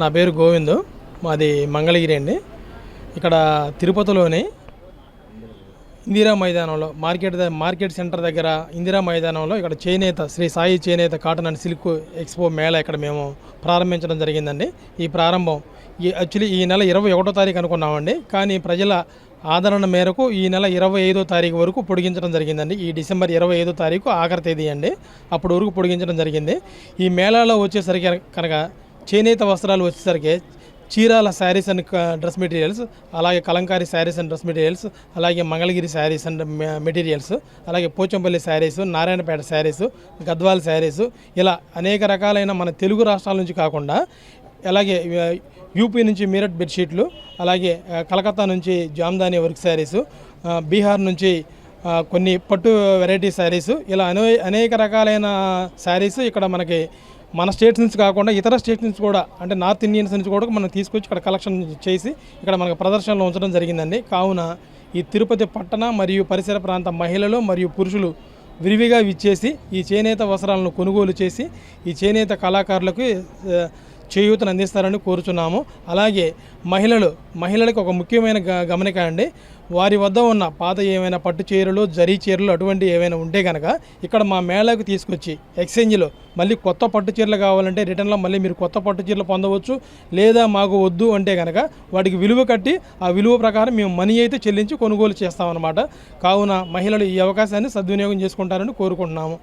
నా పేరు గోవింద్. మాది మంగళగిరి అండి. ఇక్కడ తిరుపతిలోని ఇందిరా మైదానంలో మార్కెట్ మార్కెట్ సెంటర్ దగ్గర ఇందిరా మైదానంలో ఇక్కడ చేనేత శ్రీ సాయి చేనేత cotton and silk expo mela ఇక్కడ మేము ప్రారంభించడం జరిగిందండి. ఈ ప్రారంభం ఈ యాక్చువల్లీ ఈ నెల ఇరవై ఒకటో తారీఖు అనుకున్నామండి. కానీ ప్రజల ఆదరణ మేరకు ఈ నెల ఇరవై ఐదో తారీఖు వరకు పొడిగించడం జరిగిందండి. ఈ డిసెంబర్ ఇరవై ఐదో తారీఖు ఆఖరి తేదీ అండి. అప్పుడు వరకు పొడిగించడం జరిగింది. ఈ మేళాలో వచ్చేసరికి కనుక చేనేత వస్త్రాలు వచ్చేసరికి Chirala sarees and dress materials అలాగే Kalamkari sarees and dress materials అలాగే మంగళగిరి శారీస్ అండ్ మెటీరియల్స్ అలాగే పోచంపల్లి శారీస్ నారాయణపేట శారీస్ గద్వాల్ శారీస్ ఇలా అనేక రకాలైన మన తెలుగు రాష్ట్రాల నుంచి కాకుండా అలాగే యూపీ నుంచి మీరట్ బెడ్షీట్లు అలాగే కలకత్తా నుంచి జామ్దాని వర్క్ శారీస్ బీహార్ నుంచి కొన్ని పట్టు వెరైటీ శారీస్ ఇలా అనే అనేక రకాలైన శారీస్ ఇక్కడ మనకి మన స్టేట్స్ నుంచి కాకుండా ఇతర స్టేట్స్ నుంచి కూడా అంటే నార్త్ ఇండియన్స్ నుంచి కూడా మనం తీసుకొచ్చి ఇక్కడ కలెక్షన్ చేసి ఇక్కడ మనకు ప్రదర్శనలో ఉంచడం జరిగిందండి. కావున ఈ తిరుపతి పట్టణ మరియు పరిసర ప్రాంత మహిళలు మరియు పురుషులు విరివిగా విచ్చేసి ఈ చేనేత వస్త్రాలను కొనుగోలు చేసి ఈ చేనేత కళాకారులకు చేయూతను అందిస్తారని కోరుచున్నాము. అలాగే మహిళలు మహిళలకు ఒక ముఖ్యమైన గ- గమనిక అండి వారి వద్ద ఉన్న పాత ఏమైనా పట్టు చీరలు జరీ చీరలు అటువంటి ఏమైనా ఉంటే కనుక ఇక్కడ మా మేళాకు తీసుకొచ్చి ఎక్స్చేంజ్లో మళ్ళీ కొత్త పట్టు చీరలు కావాలంటే రిటర్న్లో మళ్ళీ మీరు కొత్త పట్టు చీరలు పొందవచ్చు లేదా మాకు వద్దు అంటే కనుక వాటికి విలువ కట్టి ఆ విలువ ప్రకారం మేము మనీ అయితే చెల్లించి కొనుగోలు చేస్తామన్నమాట. కావున మహిళలు ఈ అవకాశాన్ని సద్వినియోగం చేసుకుంటారని కోరుకుంటున్నాము.